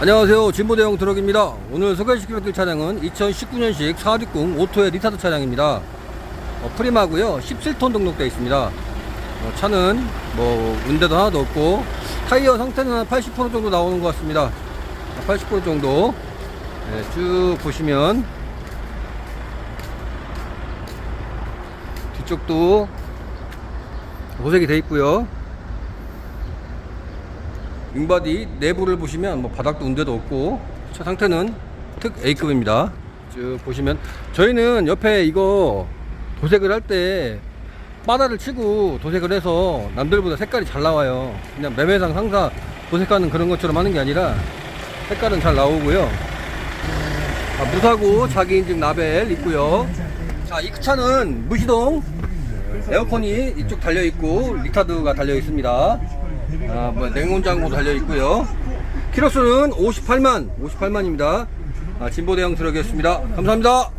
안녕하세요. 진보대형 트럭입니다. 오늘 소개시켜드릴 차량은 2019년식 460 오토의 리타드 차량입니다. 어, 프리마고요. 17톤 등록되어 있습니다. 어, 차는 뭐 문제도 하나도 없고 타이어 상태는 한80% 정도 나오는 것 같습니다. 80% 정도. 네, 쭉 보시면 뒤쪽도 도색이 되어 있고요 윙바디 내부를 보시면 뭐 바닥도 문제도 없고 차 상태는 특 A급입니다. 쭉 보시면 저희는 옆에 이거 도색을 할 때 바다를 치고 도색을 해서 남들보다 색깔이 잘 나와요. 그냥 매매상 상사 도색하는 그런 것처럼 하는 게 아니라 색깔은 잘 나오고요. 아, 무사고 자기 인증 라벨 있고요. 자, 이 차는 무시동 에어컨이 이쪽 달려 있고 리타드가 달려 있습니다. 아, 뭐 냉온장고 달려 있고요. 키로수는 58만, 58만입니다. 아, 진보 대형 트럭이었습니다. 감사합니다.